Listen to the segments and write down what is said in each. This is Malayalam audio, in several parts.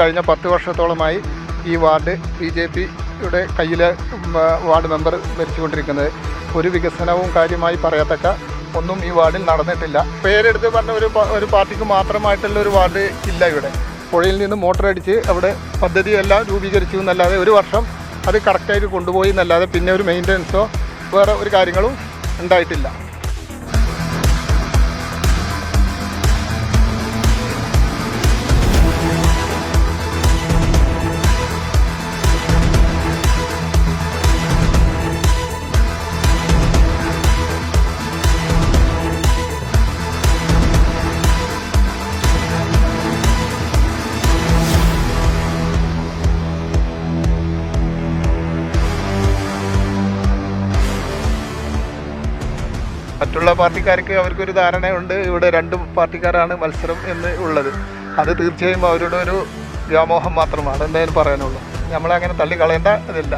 കഴിഞ്ഞ പത്ത് വർഷത്തോളമായി ഈ വാർഡ് ബി ജെ പിയുടെ കയ്യിലെ വാർഡ് മെമ്പർ ഭരിച്ചുകൊണ്ടിരിക്കുന്നത്. ഒരു വികസനവും കാര്യമായി പറയത്തക്ക ഒന്നും ഈ വാർഡിൽ നടന്നിട്ടില്ല. പേരെടുത്ത് പറഞ്ഞ ഒരു ഒരു പാർട്ടിക്ക് മാത്രമായിട്ടുള്ള ഒരു വാർഡ് ഇല്ല ഇവിടെ. പുഴയിൽ നിന്ന് മോട്ടർ അടിച്ച് അവിടെ പദ്ധതിയെല്ലാം രൂപീകരിച്ചു എന്നല്ലാതെ ഒരു വർഷം അത് കറക്റ്റായിട്ട് കൊണ്ടുപോയി എന്നല്ലാതെ പിന്നെ ഒരു മെയിന്റനൻസോ വേറെ ഒരു കാര്യങ്ങളും ഉണ്ടായിട്ടില്ല. മറ്റുള്ള പാർട്ടിക്കാർക്ക് അവർക്കൊരു ധാരണയുണ്ട്. ഇവിടെ രണ്ട് പാർട്ടിക്കാരാണ് മത്സരം എന്ന് ഉള്ളത്. അത് തീർച്ചയായും അവരുടെ ഒരു വ്യാമോഹം മാത്രമാണ് എന്തായാലും പറയാനുള്ളൂ. നമ്മളങ്ങനെ തള്ളിക്കളയേണ്ട ഇതില്ല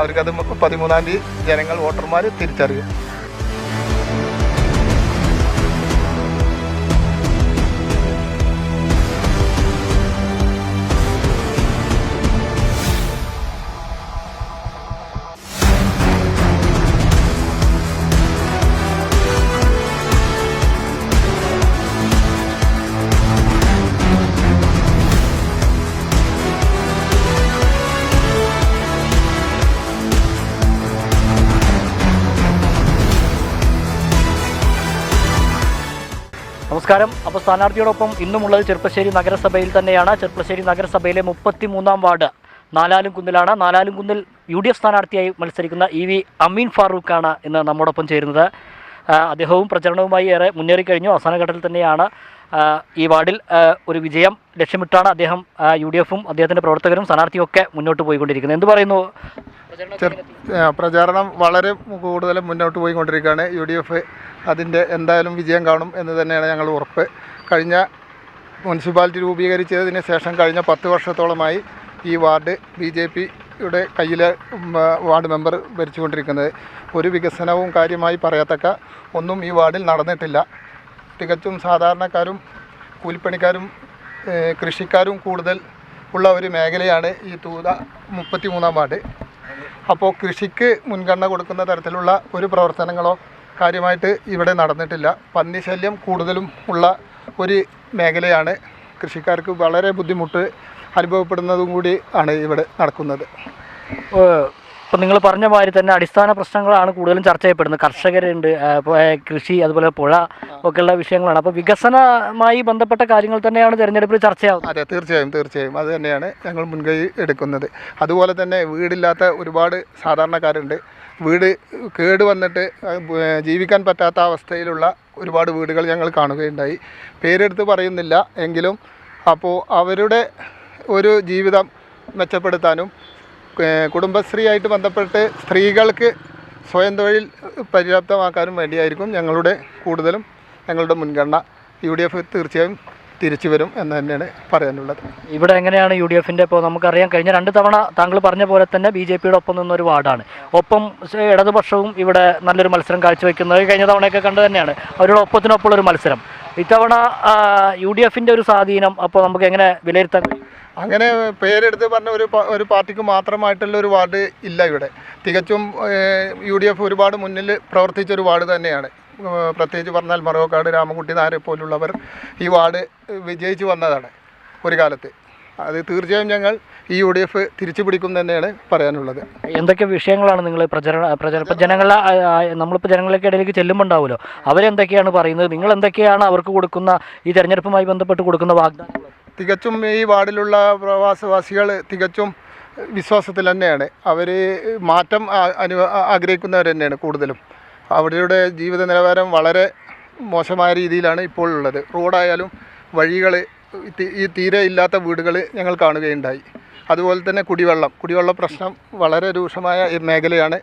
അവർക്കത് പതിമൂന്നാം തീയതി ജനങ്ങൾ വോട്ടർമാർ തിരിച്ചറിയും. നമസ്കാരം. അപ്പോൾ സ്ഥാനാർത്ഥിയോടൊപ്പം ഇന്നുമുള്ളത് ചെർപ്പശ്ശേരി നഗരസഭയിൽ തന്നെയാണ്. ചെർപ്പശ്ശേരി നഗരസഭയിലെ മുപ്പത്തി മൂന്നാം വാർഡ് നാലാലും കുന്നിലാണ് നാലാലും കുന്നിൽ യു ഡി എഫ് സ്ഥാനാർത്ഥിയായി മത്സരിക്കുന്ന ഇ വി അമീൻ ഫാറൂഖാണ് ഇന്ന് നമ്മോടൊപ്പം ചേരുന്നത്. അദ്ദേഹവും പ്രചരണവുമായി ഏറെ മുന്നേറിക്കഴിഞ്ഞു. അവസാന ഘട്ടത്തിൽ തന്നെയാണ് ഈ വാർഡിൽ ഒരു വിജയം ലക്ഷ്യമിട്ടാണ് അദ്ദേഹം യു ഡി എഫും അദ്ദേഹത്തിന്റെ പ്രവർത്തകരും സ്ഥാനാർത്ഥിയും ഒക്കെ മുന്നോട്ട് പോയിക്കൊണ്ടിരിക്കുന്നത്. എന്ത് പറയുന്നു പ്രചാരണം വളരെ കൂടുതൽ മുന്നോട്ട് പോയിക്കൊണ്ടിരിക്കുകയാണ്. യു ഡി എഫ് അതിന്റെ എന്തായാലും വിജയം കാണും എന്ന് തന്നെയാണ് ഞങ്ങൾ ഉറപ്പ്. കഴിഞ്ഞ മുനിസിപ്പാലിറ്റി രൂപീകരിച്ചതിന് ശേഷം കഴിഞ്ഞ പത്ത് വർഷത്തോളമായി ഈ വാർഡ് ബി ജെ പിയുടെ കയ്യിലെ വാർഡ് മെമ്പർ ഭരിച്ചുകൊണ്ടിരിക്കുന്നത്. ഒരു വികസനവും കാര്യമായി പറയത്തക്ക ഒന്നും ഈ വാർഡിൽ നടന്നിട്ടില്ല. തികച്ചും സാധാരണക്കാരും കൂലിപ്പണിക്കാരും കൃഷിക്കാരും കൂടുതൽ ഉള്ള ഒരു മേഖലയാണ് ഈ തൂത മുപ്പത്തി മൂന്നാം വാർഡ്. അപ്പോൾ കൃഷിക്ക് മുൻഗണന കൊടുക്കുന്ന തരത്തിലുള്ള ഒരു പ്രവർത്തനങ്ങളോ കാര്യമായിട്ട് ഇവിടെ നടന്നിട്ടില്ല. പന്നി ശല്യം കൂടുതലും ഉള്ള ഒരു മേഖലയാണ്. കൃഷിക്കാർക്ക് വളരെ ബുദ്ധിമുട്ട് അനുഭവപ്പെടുന്നതും കൂടി ആണ് ഇവിടെ നടക്കുന്നത്. ഇപ്പം നിങ്ങൾ പറഞ്ഞ മാതിരി തന്നെ അടിസ്ഥാന പ്രശ്നങ്ങളാണ് കൂടുതലും ചർച്ച ചെയ്യപ്പെടുന്നത്. കർഷകരുണ്ട് കൃഷി അതുപോലെ പുഴ ഒക്കെയുള്ള വിഷയങ്ങളാണ്. അപ്പോൾ വികസനമായി ബന്ധപ്പെട്ട കാര്യങ്ങൾ തന്നെയാണ് തിരഞ്ഞെടുപ്പിൽ ചർച്ചയാവുന്നത്. അതെ തീർച്ചയായും തീർച്ചയായും. അത് തന്നെയാണ് ഞങ്ങൾ മുൻകൈ എടുക്കുന്നത്. അതുപോലെ തന്നെ വീടില്ലാത്ത ഒരുപാട് സാധാരണക്കാരുണ്ട്. വീട് കേട് വന്നിട്ട് ജീവിക്കാൻ പറ്റാത്ത അവസ്ഥയിലുള്ള ഒരുപാട് വീടുകൾ ഞങ്ങൾ കാണുകയുണ്ടായി. പേരെടുത്ത് പറയുന്നില്ല എങ്കിലും അപ്പോൾ അവരുടെ ഒരു ജീവിതം മെച്ചപ്പെടുത്താനും കുടുംബശ്രീയായിട്ട് ബന്ധപ്പെട്ട് സ്ത്രീകൾക്ക് സ്വയം തൊഴിൽ പര്യാപ്തമാക്കാനും വേണ്ടിയായിരിക്കും ഞങ്ങളുടെ കൂടുതലും ഞങ്ങളുടെ മുൻഗണന. യു ഡി എഫ് തീർച്ചയായും തിരിച്ചു വരും എന്ന് തന്നെയാണ് പറയാനുള്ളത്. ഇവിടെ എങ്ങനെയാണ് യു ഡി എഫിന്റെ ഇപ്പോൾ നമുക്കറിയാം കഴിഞ്ഞ രണ്ട് തവണ താങ്കൾ പറഞ്ഞ പോലെ തന്നെ ബി ജെ പിയുടെ ഒപ്പം നിന്നൊരു വാർഡാണ്. ഒപ്പം ഇടതുപക്ഷവും ഇവിടെ നല്ലൊരു മത്സരം കാഴ്ചവെക്കുന്നത് കഴിഞ്ഞ തവണയൊക്കെ കണ്ടു തന്നെയാണ്. അവരുടെ ഒപ്പത്തിനൊപ്പമുള്ള ഒരു മത്സരം. ഇത്തവണ യു ഡി എഫിന്റെ ഒരു സ്വാധീനം അപ്പോൾ നമുക്ക് എങ്ങനെ വിലയിരുത്താൻ അങ്ങനെ പേരെടുത്ത് പറഞ്ഞ ഒരു ഒരു പാർട്ടിക്ക് മാത്രമായിട്ടുള്ള ഒരു വാർഡ് ഇല്ല ഇവിടെ. തികച്ചും യു ഡി എഫ് ഒരുപാട് മുന്നിൽ പ്രവർത്തിച്ച ഒരു വാർഡ് തന്നെയാണ്. പ്രത്യേകിച്ച് പറഞ്ഞാൽ മറവക്കാട് രാമൻകുട്ടി നായരെ പോലുള്ളവർ ഈ വാർഡ് വിജയിച്ചു വന്നതാണ് ഒരു കാലത്ത്. അത് തീർച്ചയായും ഞങ്ങൾ ഈ യു ഡി എഫ് തിരിച്ചു പിടിക്കും തന്നെയാണ് പറയാനുള്ളത്. എന്തൊക്കെ വിഷയങ്ങളാണ് നിങ്ങൾ പ്രചരണ പ്രചരണ ജനങ്ങളെ നമ്മളിപ്പോൾ ജനങ്ങളൊക്കെ ഇടയിലേക്ക് ചെല്ലുമ്പോൾ ഉണ്ടാവുമല്ലോ അവരെന്തൊക്കെയാണ് പറയുന്നത്? നിങ്ങൾ എന്തൊക്കെയാണ് അവർക്ക് കൊടുക്കുന്ന ഈ തെരഞ്ഞെടുപ്പുമായി ബന്ധപ്പെട്ട് കൊടുക്കുന്ന വാഗ്ദാനങ്ങൾ? തികച്ചും ഈ വാർഡിലുള്ള പ്രവാസവാസികൾ തികച്ചും വിശ്വാസത്തിൽ തന്നെയാണ്. അവർ മാറ്റം അനു ആഗ്രഹിക്കുന്നവർ തന്നെയാണ് കൂടുതലും. അവരുടെ ജീവിത നിലവാരം വളരെ മോശമായ രീതിയിലാണ് ഇപ്പോൾ ഉള്ളത്. റോഡായാലും വഴികൾ ഈ തീരെ ഇല്ലാത്ത വീടുകൾ ഞങ്ങൾ കാണുകയുണ്ടായി. അതുപോലെ തന്നെ കുടിവെള്ളം. കുടിവെള്ള പ്രശ്നം വളരെ രൂക്ഷമായ മേഖലയാണ്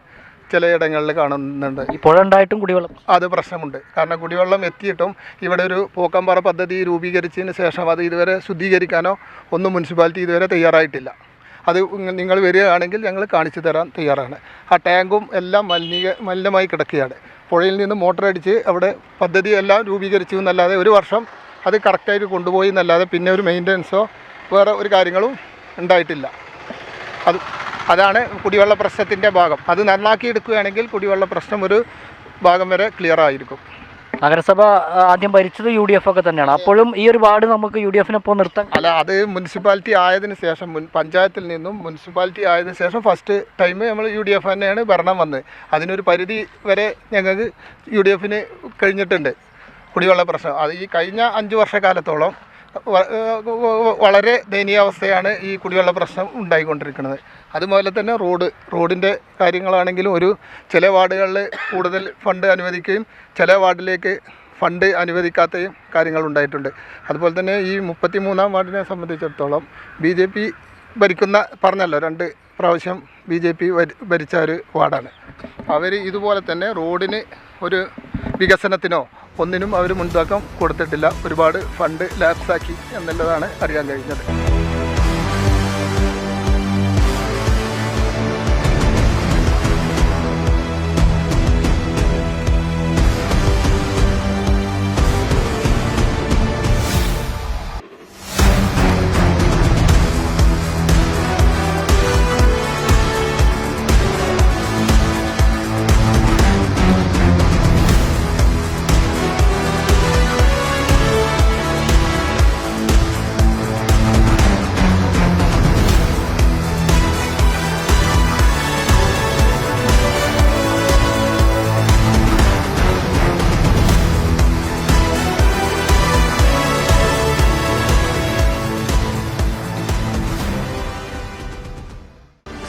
ചിലയിടങ്ങളിൽ കാണുന്നുണ്ട്. ഈ പുഴ ഉണ്ടായിട്ടും കുടിവെള്ളം. അത് പ്രശ്നമുണ്ട്. കാരണം കുടിവെള്ളം എത്തിയിട്ടും ഇവിടെ ഒരു പൂക്കമ്പാറ പദ്ധതി രൂപീകരിച്ചതിന് ശേഷം അത് ഇതുവരെ ശുദ്ധീകരിക്കാനോ ഒന്നും മുനിസിപ്പാലിറ്റി ഇതുവരെ തയ്യാറായിട്ടില്ല. അത് നിങ്ങൾ വരികയാണെങ്കിൽ ഞങ്ങൾ കാണിച്ചു തരാൻ തയ്യാറാണ്. ആ ടാങ്കും എല്ലാം മലിനീക മലിനമായി കിടക്കുകയാണ്. പുഴയിൽ നിന്ന് മോട്ടർ അടിച്ച് അവിടെ പദ്ധതി എല്ലാം രൂപീകരിച്ചു എന്നല്ലാതെ ഒരു വർഷം അത് കറക്റ്റായിട്ട് കൊണ്ടുപോയി എന്നല്ലാതെ പിന്നെ ഒരു മെയിന്റനൻസോ വേറെ ഒരു കാര്യങ്ങളും ഉണ്ടായിട്ടില്ല. അത് അതാണ് കുടിവെള്ള പ്രശ്നത്തിന്റെ ഭാഗം. അത് നന്നാക്കി എടുക്കുകയാണെങ്കിൽ കുടിവെള്ള പ്രശ്നം ഒരു ഭാഗം വരെ ക്ലിയർ ആയിരിക്കും. നഗരസഭ ആദ്യം ഭരിച്ചത് യു ഡി എഫ് ഒക്കെ തന്നെയാണ്. അപ്പോഴും ഈ ഒരു വാർഡ് നമുക്ക് യു ഡി എഫിനൊപ്പം നിർത്താം അല്ല അത് മുനിസിപ്പാലിറ്റി ആയതിന് ശേഷം മുൻ പഞ്ചായത്തിൽ നിന്നും മുനിസിപ്പാലിറ്റി ആയതിന് ശേഷം ഫസ്റ്റ് ടൈം നമ്മൾ യു ഡി എഫ് തന്നെയാണ് ഭരണം വന്നത്. അതിനൊരു പരിധി വരെ ഞങ്ങൾക്ക് യു ഡി എഫിന് കഴിഞ്ഞിട്ടുണ്ട് കുടിവെള്ള പ്രശ്നം. അത് ഈ കഴിഞ്ഞ അഞ്ച് വർഷക്കാലത്തോളം വളരെ ദയനീയാവസ്ഥയാണ് ഈ കുടിവെള്ള പ്രശ്നം ഉണ്ടായിക്കൊണ്ടിരിക്കുന്നത്. അതുപോലെ തന്നെ റോഡ് റോഡിന്റെ കാര്യങ്ങളാണെങ്കിലും ഒരു ചില വാർഡുകളിൽ കൂടുതൽ ഫണ്ട് അനുവദിക്കുകയും ചില വാർഡിലേക്ക് ഫണ്ട് അനുവദിക്കാത്തയും കാര്യങ്ങൾ ഉണ്ടായിട്ടുണ്ട്. അതുപോലെ തന്നെ ഈ മുപ്പത്തി മൂന്നാം വാർഡിനെ സംബന്ധിച്ചിടത്തോളം ബി ജെ പി ഭരിക്കുന്ന പറഞ്ഞല്ലോ രണ്ട് പ്രാവശ്യം ബി ജെ പി ഭരിച്ച ഒരു വാർഡാണ്. അവർ ഇതുപോലെ തന്നെ റോഡിന് ഒരു വികസനത്തിനോ ഒന്നിനും അവർ മുൻതൂക്കം കൊടുത്തിട്ടില്ല. ഒരുപാട് ഫണ്ട് ലാപ്സാക്കി എന്നുള്ളതാണ് അറിയാൻ കഴിഞ്ഞത്.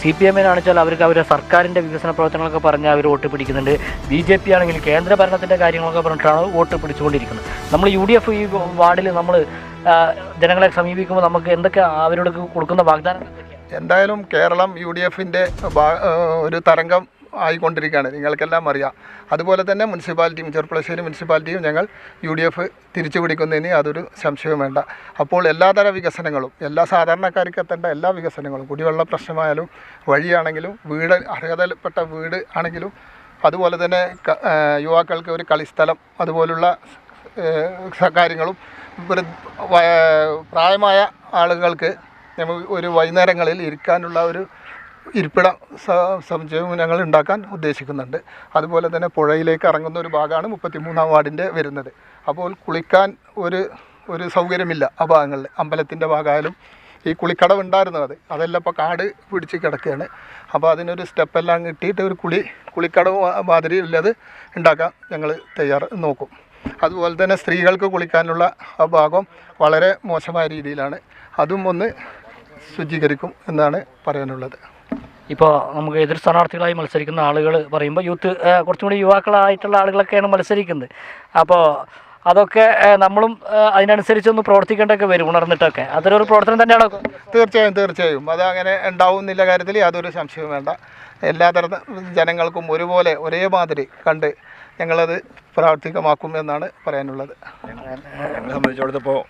സി പി എമ്മിനാണെന്ന് വെച്ചാൽ അവർക്ക് അവരുടെ സർക്കാരിന്റെ വികസന പ്രവർത്തനങ്ങളൊക്കെ പറഞ്ഞ് അവർ വോട്ട് പിടിക്കുന്നുണ്ട്. ബി ജെ പി ആണെങ്കിൽ കേന്ദ്ര ഭരണത്തിന്റെ കാര്യങ്ങളൊക്കെ പറഞ്ഞിട്ടാണ് വോട്ട് പിടിച്ചുകൊണ്ടിരിക്കുന്നത്. നമ്മൾ യു ഡി എഫ് ഈ വാർഡിൽ നമ്മൾ ജനങ്ങളെ സമീപിക്കുമ്പോൾ നമുക്ക് എന്തൊക്കെ അവരോട് കൊടുക്കുന്ന വാഗ്ദാനം എന്തായാലും കേരളം യു ഡി എഫിന്റെ ഒരു തരംഗം ആയിക്കൊണ്ടിരിക്കുകയാണ്. നിങ്ങൾക്കെല്ലാം അറിയാം. അതുപോലെ തന്നെ മുനിസിപ്പാലിറ്റിയും ചെറുപ്പളശ്ശേരി മുനിസിപ്പാലിറ്റിയും ഞങ്ങൾ യു ഡി എഫ് തിരിച്ചു പിടിക്കുന്നതിന് യാതൊരു സംശയവും വേണ്ട. അപ്പോൾ എല്ലാതര വികസനങ്ങളും എല്ലാ സാധാരണക്കാർക്ക് എത്തേണ്ട എല്ലാ വികസനങ്ങളും കുടിവെള്ള പ്രശ്നമായാലും വഴിയാണെങ്കിലും വീട് അർഹതപ്പെട്ട വീട് ആണെങ്കിലും അതുപോലെ തന്നെ യുവാക്കൾക്ക് ഒരു കളിസ്ഥലം അതുപോലുള്ള കാര്യങ്ങളും പ്രായമായ ആളുകൾക്ക് നമുക്ക് ഒരു വൈകുന്നേരങ്ങളിൽ ഇരിക്കാനുള്ള ഒരു ഇരിപ്പിട സമുച്ചയവും ഞങ്ങൾ ഉണ്ടാക്കാൻ ഉദ്ദേശിക്കുന്നുണ്ട്. അതുപോലെ തന്നെ പുഴയിലേക്ക് ഇറങ്ങുന്ന ഒരു ഭാഗമാണ് മുപ്പത്തിമൂന്നാം വാർഡിന്റെ വരുന്നത്. അപ്പോൾ കുളിക്കാൻ ഒരു ഒരു സൗകര്യമില്ല ആ ഭാഗങ്ങളിൽ. അമ്പലത്തിന്റെ ഭാഗമായാലും ഈ കുളിക്കടവ് ഉണ്ടായിരുന്നു അത്. അതെല്ലാം ഇപ്പോൾ കാട് പിടിച്ച് കിടക്കുകയാണ്. അപ്പോൾ അതിനൊരു സ്റ്റെപ്പെല്ലാം കിട്ടിയിട്ട് ഒരു കുളി കുളിക്കടവ് മാതിരി ഉള്ളത് ഉണ്ടാക്കാൻ ഞങ്ങൾ തയ്യാർ നോക്കും. അതുപോലെ തന്നെ സ്ത്രീകൾക്ക് കുളിക്കാനുള്ള ആ ഭാഗം വളരെ മോശമായ രീതിയിലാണ്. അതും ഒന്ന് ശുചീകരിക്കും എന്നാണ് പറയാനുള്ളത്. ഇപ്പോൾ നമുക്ക് എതിർ സ്ഥാനാർത്ഥികളായി മത്സരിക്കുന്ന ആളുകൾ പറയുമ്പോൾ യൂത്ത് കുറച്ചും കൂടി യുവാക്കളായിട്ടുള്ള ആളുകളൊക്കെയാണ് മത്സരിക്കുന്നത്. അപ്പോൾ അതൊക്കെ നമ്മളും അതിനനുസരിച്ചൊന്ന് പ്രവർത്തിക്കേണ്ടതൊക്കെ വരും ഉണർന്നിട്ടൊക്കെ. അതൊരു പ്രവർത്തനം തന്നെയാണോ. തീർച്ചയായും തീർച്ചയായും. അത് അങ്ങനെ ഉണ്ടാവുന്നില്ല കാര്യത്തിൽ യാതൊരു സംശയവും വേണ്ട. എല്ലാ തരം ജനങ്ങൾക്കും ഒരുപോലെ ഒരേമാതിരി കണ്ട് ഞങ്ങളത് പ്രാവർത്തികമാക്കും എന്നാണ് പറയാനുള്ളത്. ഞങ്ങളെ സംബന്ധിച്ചിടത്തോളം ഇപ്പോൾ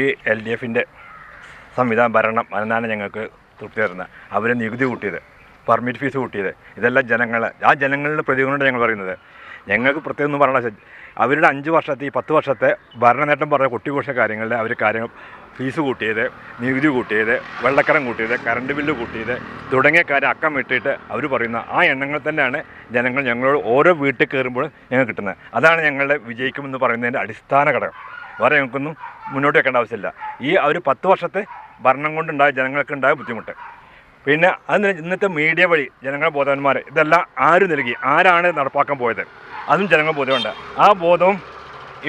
ഈ എൽ ഡി എഫിന്റെ സംവിധാന ഭരണം അതിനാണ് ഞങ്ങൾക്ക് തൃപ്തി തരുന്നത് അവർ നികുതി കൂട്ടിയത് പെർമിറ്റ് ഫീസ് കൂട്ടിയത്. ഇതെല്ലാം ജനങ്ങളെ ആ ജനങ്ങളുടെ പ്രതികൊണ്ടാണ് ഞങ്ങൾ പറയുന്നത്. ഞങ്ങൾക്ക് പ്രത്യേകം ഒന്നും പറയണ അവരുടെ അഞ്ച് വർഷത്തെ ഈ പത്ത് വർഷത്തെ ഭരണനേട്ടം പറഞ്ഞ കൊട്ടിഘോഷ കാര്യങ്ങളിൽ അവർ കാര്യങ്ങൾ ഫീസ് കൂട്ടിയത് നികുതി കൂട്ടിയത് വെള്ളക്കരം കൂട്ടിയത് കറണ്ട് ബില്ല് കൂട്ടിയത് തുടങ്ങിയ കാര്യം അക്കം വിട്ടിട്ട് അവർ പറയുന്ന ആ എണ്ണങ്ങൾ തന്നെയാണ് ജനങ്ങൾ ഞങ്ങളോട് ഓരോ വീട്ടിൽ കയറുമ്പോൾ ഞങ്ങൾക്ക് കിട്ടുന്നത്. അതാണ് ഞങ്ങളുടെ വിജയിക്കുമെന്ന് പറയുന്നതിന്റെ അടിസ്ഥാന ഘടകം. വേറെ ഞങ്ങൾക്കൊന്നും മുന്നോട്ട് വെക്കേണ്ട ആവശ്യമില്ല. ഈ ഒരു പത്ത് വർഷത്തെ ഭരണം കൊണ്ടുണ്ടായ ജനങ്ങൾക്കുണ്ടായ ബുദ്ധിമുട്ട്. പിന്നെ അതിന് ഇന്നത്തെ മീഡിയ വഴി ജനങ്ങളെ ബോധവാന്മാർ ഇതെല്ലാം ആര് നൽകി? ആരാണ് നടപ്പാക്കാൻ പോയത്? അതും ജനങ്ങൾ ബോധമുണ്ട്. ആ ബോധവും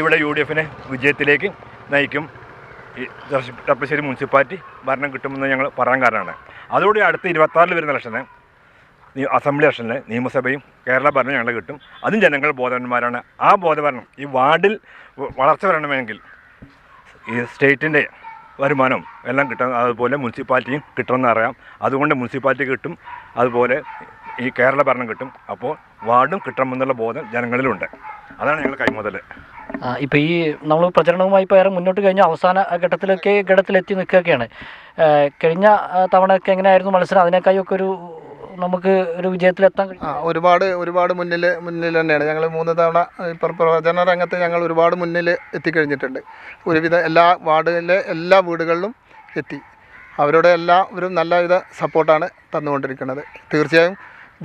ഇവിടെ യു ഡി എഫിനെ വിജയത്തിലേക്ക് നയിക്കും. ഈ തപ്പശ്ശേരി മുനിസിപ്പാലിറ്റി ഭരണം കിട്ടുമെന്ന് ഞങ്ങൾ പറയാൻ കാരണമാണ്. അതോടെ അടുത്ത ഇരുപത്താറിൽ വരുന്ന ഇലക്ഷന് അസംബ്ലി ഇലക്ഷനിൽ നിയമസഭയും കേരള ഭരണം ഞങ്ങൾ കിട്ടും. അതും ജനങ്ങൾ ബോധവന്മാരാണ്. ആ ബോധവരണം ഈ വാർഡിൽ വളർച്ച വരണമെങ്കിൽ ഈ സ്റ്റേറ്റിന്റെ വരുമാനവും എല്ലാം കിട്ടാൻ അതുപോലെ മുനിസിപ്പാലിറ്റിയും കിട്ടുമെന്ന് അറിയാം. അതുകൊണ്ട് മുനിസിപ്പാലിറ്റി കിട്ടും അതുപോലെ ഈ കേരള ഭരണം കിട്ടും. അപ്പോൾ വാർഡും കിട്ടണമെന്നുള്ള ബോധം ജനങ്ങളിലുണ്ട്. അതാണ് ഞങ്ങൾ കൈമുതൽ ഇപ്പോൾ ഈ നമ്മൾ പ്രചരണവുമായി ഏറെ മുന്നോട്ട് കഴിഞ്ഞ അവസാന ഘട്ടത്തിലൊക്കെ ഘട്ടത്തിലെത്തി നിൽക്കുകയൊക്കെയാണ്. കഴിഞ്ഞ തവണയൊക്കെ എങ്ങനെയായിരുന്നു മത്സരം? അതിനേക്കായൊക്കെ ഒരു നമുക്ക് ഒരു വിജയത്തിലെത്താൻ കഴിയും ആ ഒരുപാട് ഒരുപാട് മുന്നിൽ മുന്നിൽ തന്നെയാണ്. ഞങ്ങൾ മൂന്ന് തവണ പ്രവചന രംഗത്ത് ഞങ്ങൾ ഒരുപാട് മുന്നിൽ എത്തിക്കഴിഞ്ഞിട്ടുണ്ട്. ഒരുവിധ എല്ലാ വാർഡിലെ എല്ലാ വീടുകളിലും എത്തി. അവരുടെ എല്ലാവരും നല്ലവിധ സപ്പോർട്ടാണ് തന്നുകൊണ്ടിരിക്കുന്നത്. തീർച്ചയായും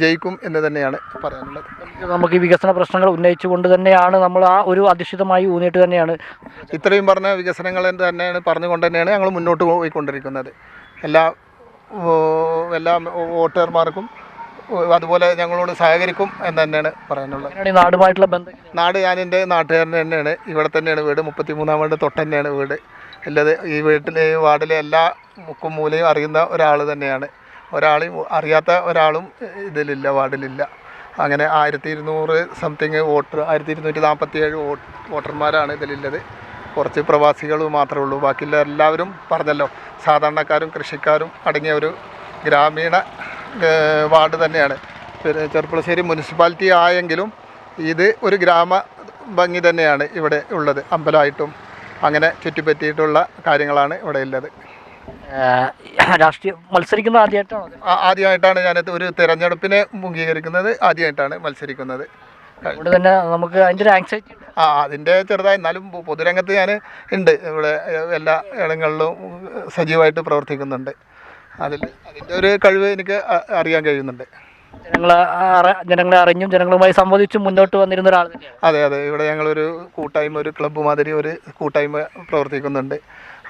ജയിക്കും എന്ന് തന്നെയാണ് പറയാനുള്ളത്. നമുക്ക് ഈ വികസന പ്രശ്നങ്ങൾ ഉന്നയിച്ചുകൊണ്ട് തന്നെയാണ് നമ്മൾ ആ ഒരു അധിഷ്ഠിതമായി ഊന്നിയിട്ട് തന്നെയാണ്. ഇത്രയും പറഞ്ഞ വികസനങ്ങൾ തന്നെയാണ് പറഞ്ഞുകൊണ്ട് തന്നെയാണ് ഞങ്ങൾ മുന്നോട്ട് പോയിക്കൊണ്ടിരിക്കുന്നത്. എല്ലാ എല്ലാ വോട്ടർമാർക്കും അതുപോലെ ഞങ്ങളോട് സഹകരിക്കും എന്ന് തന്നെയാണ് പറയാനുള്ളത്. നാടുമായിട്ടുള്ള ബന്ധം നാട് ഞാൻ എന്റെ നാട്ടുകാരൻ തന്നെയാണ്. ഇവിടെ തന്നെയാണ് വീട്. മുപ്പത്തി മൂന്നാം വാർഡ് തൊട്ട് തന്നെയാണ് വീട്. അല്ലാതെ ഈ വീട്ടിലെ ഈ വാർഡിലെ എല്ലാ മുക്കും മൂലയും അറിയുന്ന ഒരാൾ തന്നെയാണ്. ഒരാളും അറിയാത്ത ഒരാളും ഇതിലില്ല വാർഡിലില്ല. അങ്ങനെ ആയിരത്തി ഇരുന്നൂറ് സംതിങ് വോട്ടർ ആയിരത്തി ഇരുന്നൂറ്റി നാൽപ്പത്തി ഏഴ് വോട്ടർമാരാണ് ഇതിലുള്ളത്. കുറച്ച് പ്രവാസികൾ മാത്രമേ ഉള്ളൂ. ബാക്കിയുള്ള എല്ലാവരും പറഞ്ഞല്ലോ സാധാരണക്കാരും കൃഷിക്കാരും അടങ്ങിയ ഒരു ഗ്രാമീണ വാർഡ് തന്നെയാണ്. പിന്നെ ചെറുപ്പളശ്ശേരി മുനിസിപ്പാലിറ്റി ആയെങ്കിലും ഇത് ഒരു ഗ്രാമ ഭംഗി തന്നെയാണ് ഇവിടെ ഉള്ളത്. അമ്പലമായിട്ടും അങ്ങനെ ചുറ്റിപ്പറ്റിയിട്ടുള്ള കാര്യങ്ങളാണ് ഇവിടെ ഉള്ളത്. രാഷ്ട്രീയ മത്സരിക്കുന്നത് ആദ്യമായിട്ടാണ്? ആദ്യമായിട്ടാണ് ഞാൻ ഒരു തിരഞ്ഞെടുപ്പിനെ മുഖീകരിക്കുന്നത്. ആദ്യമായിട്ടാണ് മത്സരിക്കുന്നത്. അതുകൊണ്ട് തന്നെ നമുക്ക് അതിന്റെ ഒരു ആങ്സൈറ്റി ആ അതിന്റെ ചെറുതായി. എന്നാലും പൊതുരംഗത്ത് ഞാൻ ഉണ്ട്. ഇവിടെ എല്ലാ ഇടങ്ങളിലും സജീവമായിട്ട് പ്രവർത്തിക്കുന്നുണ്ട്. അതിൽ അതിന്റെ ഒരു കഴിവ് എനിക്ക് അറിയാൻ കഴിയുന്നുണ്ട്. ജനങ്ങളെ ജനങ്ങളെ അറിഞ്ഞും ജനങ്ങളുമായി സംവദിച്ചും മുന്നോട്ട് വന്നിരുന്ന ഒരാൾ അതെ അതെ. ഇവിടെ ഞങ്ങളൊരു കൂട്ടായ്മ ഒരു ക്ലബ്ബ് മാതിരി ഒരു കൂട്ടായ്മ പ്രവർത്തിക്കുന്നുണ്ട്.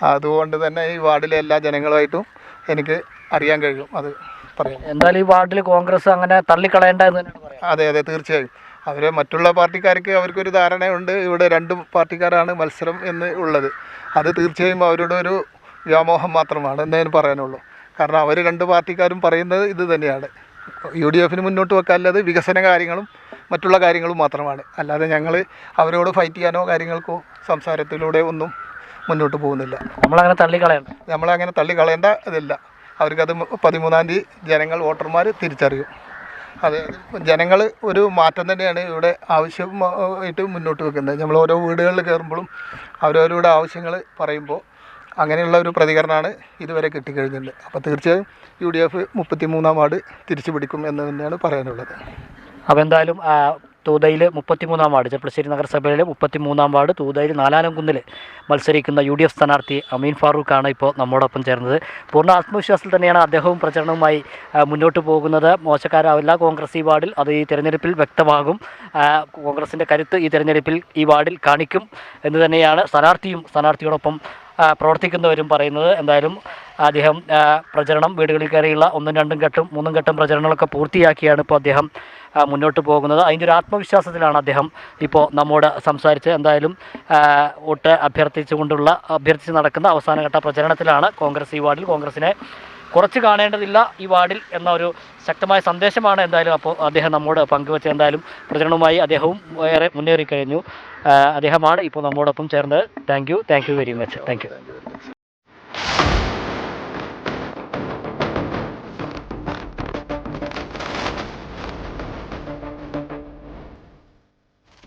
അതുകൊണ്ട് തന്നെ ഈ വാർഡിലെ എല്ലാ ജനങ്ങളുമായിട്ടും എനിക്ക് അറിയാൻ കഴിയും. അത് പറയാം. എന്തായാലും ഈ വാർഡിൽ കോൺഗ്രസ് അങ്ങനെ തള്ളിക്കളയേണ്ട എന്ന് തന്നെയാണ് പറയാം അതെ അതെ. തീർച്ചയായും. അവർ മറ്റുള്ള പാർട്ടിക്കാർക്ക് അവർക്കൊരു ധാരണയുണ്ട്. ഇവിടെ രണ്ട് പാർട്ടിക്കാരാണ് മത്സരം എന്ന് ഉള്ളത്. അത് തീർച്ചയായും അവരുടെ ഒരു വ്യാമോഹം മാത്രമാണ് എന്നേ പറയാനുള്ളൂ. കാരണം അവർ രണ്ട് പാർട്ടിക്കാരും പറയുന്നത് ഇത് തന്നെയാണ്. യു ഡി എഫിന് മുന്നോട്ട് വെക്കാനുള്ളത് വികസന കാര്യങ്ങളും മറ്റുള്ള കാര്യങ്ങളും മാത്രമാണ്. അല്ലാതെ ഞങ്ങൾ അവരോട് ഫൈറ്റ് ചെയ്യാനോ കാര്യങ്ങൾക്കോ സംസാരത്തിലൂടെ ഒന്നും മുന്നോട്ട് പോകുന്നില്ല. നമ്മളങ്ങനെ തള്ളിക്കളയണ്ട. നമ്മളങ്ങനെ തള്ളിക്കളയേണ്ട ഇതില്ല. അവർക്കത് പതിമൂന്നാം തീയതി ജനങ്ങൾ വോട്ടർമാർ തിരിച്ചറിയും. അതെ. ജനങ്ങൾ ഒരു മാറ്റം തന്നെയാണ് ഇവിടെ ആവശ്യമായിട്ട് മുന്നോട്ട് വെക്കുന്നത്. നമ്മൾ ഓരോ വീടുകളിൽ കയറുമ്പോഴും അവരവരുടെ ആവശ്യങ്ങൾ പറയുമ്പോൾ അങ്ങനെയുള്ള ഒരു പ്രതികരണമാണ് ഇതുവരെ കിട്ടിക്കഴിഞ്ഞിട്ടുണ്ട് അപ്പോൾ തീർച്ചയായും യു ഡി എഫ് മുപ്പത്തി മൂന്നാം വാർഡ് തിരിച്ചു പിടിക്കും എന്ന് തന്നെയാണ് പറയാനുള്ളത്. അപ്പോൾ എന്തായാലും തൂതയിൽ മുപ്പത്തിമൂന്നാം വാർഡ് ചെപ്പളശ്ശേരി നഗരസഭയിലെ മുപ്പത്തിമൂന്നാം വാർഡ് തൂതയിൽ നാലാലംകുന്നിൽ മത്സരിക്കുന്ന യു ഡി എഫ് സ്ഥാനാർത്ഥി അമീൻ ഫാറൂഖാണ് ഇപ്പോൾ നമ്മോടൊപ്പം ചേർന്നത്. പൂർണ ആത്മവിശ്വാസത്തിൽ തന്നെയാണ് അദ്ദേഹവും പ്രചരണവുമായി മുന്നോട്ട് പോകുന്നത്. മോശക്കാരാവില്ല കോൺഗ്രസ് ഈ വാർഡിൽ. അത് ഈ തെരഞ്ഞെടുപ്പിൽ വ്യക്തമാകും. കോൺഗ്രസിന്റെ കരുത്ത് ഈ തെരഞ്ഞെടുപ്പിൽ ഈ വാർഡിൽ കാണിക്കും എന്ന് തന്നെയാണ് സ്ഥാനാർത്ഥിയും സ്ഥാനാർത്ഥിയോടൊപ്പം പ്രവർത്തിക്കുന്നവരും പറയുന്നത്. എന്തായാലും അദ്ദേഹം പ്രചരണം വീടുകളിൽ കയറിയുള്ള ഒന്നും രണ്ടും ഘട്ടം മൂന്നും ഘട്ടം പ്രചരണങ്ങളൊക്കെ പൂർത്തിയാക്കിയാണ് ഇപ്പോൾ അദ്ദേഹം മുന്നോട്ട് പോകുന്നത്. അതിന്റെ ഒരു ആത്മവിശ്വാസത്തിലാണ് അദ്ദേഹം ഇപ്പോൾ നമ്മോട് സംസാരിച്ച് എന്തായാലും വോട്ട് അഭ്യർത്ഥിച്ചുകൊണ്ടുള്ള അഭ്യർത്ഥിച്ച് നടക്കുന്ന അവസാനഘട്ട പ്രചരണത്തിലാണ് കോൺഗ്രസ് ഈ വാർഡിൽ. കോൺഗ്രസിനെ കുറച്ച് കാണേണ്ടതില്ല ഈ വാർഡിൽ എന്ന ഒരു ശക്തമായ സന്ദേശമാണ് എന്തായാലും അപ്പോൾ അദ്ദേഹം നമ്മോട് പങ്കുവെച്ച് എന്തായാലും പ്രചരണവുമായി അദ്ദേഹവും ഏറെ മുന്നേറി കഴിഞ്ഞു അദ്ദേഹമാണ് ഇപ്പോൾ നമ്മോടൊപ്പം ചേർന്നത്. Thank you. Thank you very much. Thank you.